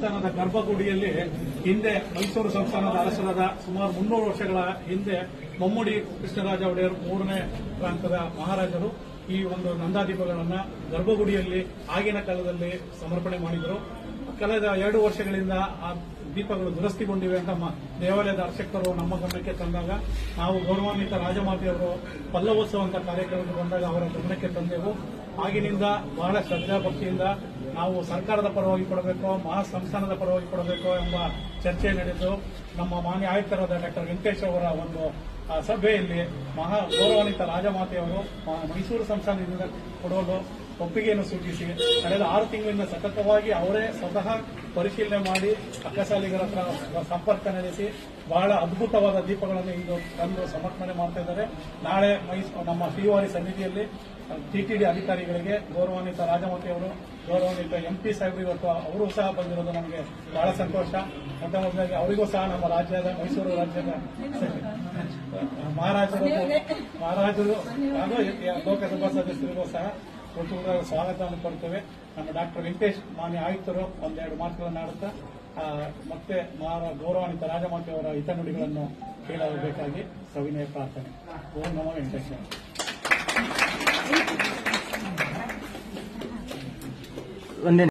ಸಂಸ್ಥಾನದ ಗರ್ಭಗುಡಿಯಲ್ಲಿ ಹಿಂದೆ ಮೈಸೂರು ಸಂಸ್ಥಾನದ ಅರಸರಾದ ಸುಮಾರು ಮುನ್ನೂರು ವರ್ಷಗಳ ಹಿಂದೆ ಮಮ್ಮುಡಿ ಕೃಷ್ಣರಾಜ ಒಡೆಯರ್ ಮೂರನೇ ಪ್ರಾಂತದ ಮಹಾರಾಜರು ಈ ಒಂದು ನಂದಾದೀಪಗಳನ್ನು ಗರ್ಭಗುಡಿಯಲ್ಲಿ ಆಗಿನ ಕಾಲದಲ್ಲಿ ಸಮರ್ಪಣೆ ಮಾಡಿದರು. ಕಳೆದ ಎರಡು ವರ್ಷಗಳಿಂದ ಆ ದೀಪಗಳು ದುರಸ್ತಿಗೊಂಡಿವೆ ಅಂತ ದೇವಾಲಯದ ಅರ್ಚಕರು ನಮ್ಮ ಗಮನಕ್ಕೆ ತಂದಾಗ, ನಾವು ಗೌರವಾನ್ವಿತ ರಾಜಮಾತೆಯವರು ಪಲ್ಲವೋತ್ಸವ ಅಂತ ಕಾರ್ಯಕ್ರಮಕ್ಕೆ ಬಂದಾಗ ಅವರ ಗಮನಕ್ಕೆ ತಂದೆವು. ಆಗಿನಿಂದ ಬಹಳ ಶ್ರದ್ಧಾಭಕ್ತಿಯಿಂದ ನಾವು ಸರ್ಕಾರದ ಪರವಾಗಿ ಕೊಡಬೇಕು ಮಹಾ ಸಂಸ್ಥಾನದ ಪರವಾಗಿ ಕೊಡಬೇಕು ಎಂಬ ಚರ್ಚೆ ನಡೆದು ನಮ್ಮ ಮಾನ್ಯ ಆಯುಕ್ತರಾದ ಡಾಕ್ಟರ್ ವೆಂಕಟೇಶ್ ಅವರ ಒಂದು ಸಭೆಯಲ್ಲಿ ಮಹಾ ಗೌರವಾನ್ವಿತ ರಾಜಮಾತೆಯವರು ಮೈಸೂರು ಸಂಸ್ಥಾನದಿಂದ ಕೊಡಲು ಒಪ್ಪಿಗೆಯನ್ನು ಸೂಚಿಸಿ, ಕಳೆದ ಆರು ತಿಂಗಳಿಂದ ಸತತವಾಗಿ ಅವರೇ ಸ್ವತಃ ಪರಿಶೀಲನೆ ಮಾಡಿ ಅಕ್ಕಸಾಲಿಗರ ಹತ್ರ ಸಂಪರ್ಕ ನಡೆಸಿ ಬಹಳ ಅದ್ಭುತವಾದ ದೀಪಗಳನ್ನು ಇಂದು ತಂದು ಸಮರ್ಪಣೆ ಮಾಡ್ತಾ ಇದ್ದಾರೆ. ನಾಳೆ ನಮ್ಮ ಶ್ರೀವಾರಿ ಸಮಿತಿಯಲ್ಲಿ ಟಿಟಿಡಿ ಅಧಿಕಾರಿಗಳಿಗೆ ಗೌರವಾನ್ವಿತ ರಾಜಮೂರ್ತಿಯವರು ಗೌರವಾನ್ವಿತ ಎಂಪಿ ಸಾಹೇಬರು ಇವತ್ತು ಅವರು ಸಹ ಬಂದಿರೋದು ನಮಗೆ ಬಹಳ ಸಂತೋಷ. ಮೊದಲಾಗಿ ಅವರಿಗೂ ಸಹ ನಮ್ಮ ರಾಜ್ಯದ, ಮೈಸೂರು ರಾಜ್ಯದ ಮಹಾರಾಜರು ಮಹಾರಾಜರು ಹಾಗೂ ಲೋಕಸಭಾ ಸದಸ್ಯರಿಗೂ ಸಹ ಒಟ್ಟು ಸ್ವಾಗತವನ್ನು ಕೊಡ್ತೇವೆ. ನಮ್ಮ ಡಾಕ್ಟರ್ ವೆಂಕಟೇಶ್ ಮಾನ್ಯ ಆಯುಕ್ತರು ಒಂದೆರಡು ಮಾತುಗಳನ್ನು ಆಡುತ್ತಾ ಮತ್ತೆ ಗೌರವಾನ್ವಿತ ರಾಜಮಾತೆಯವರ ಹಿತನುಡಿಗಳನ್ನು ಕೇಳಬೇಕಾಗಿ ಸವಿನಯ ಪ್ರಾರ್ಥನೆ. ಓಂ ನಮ ವೆಂಕಟೇಶ್ವರ ಒಂದೇ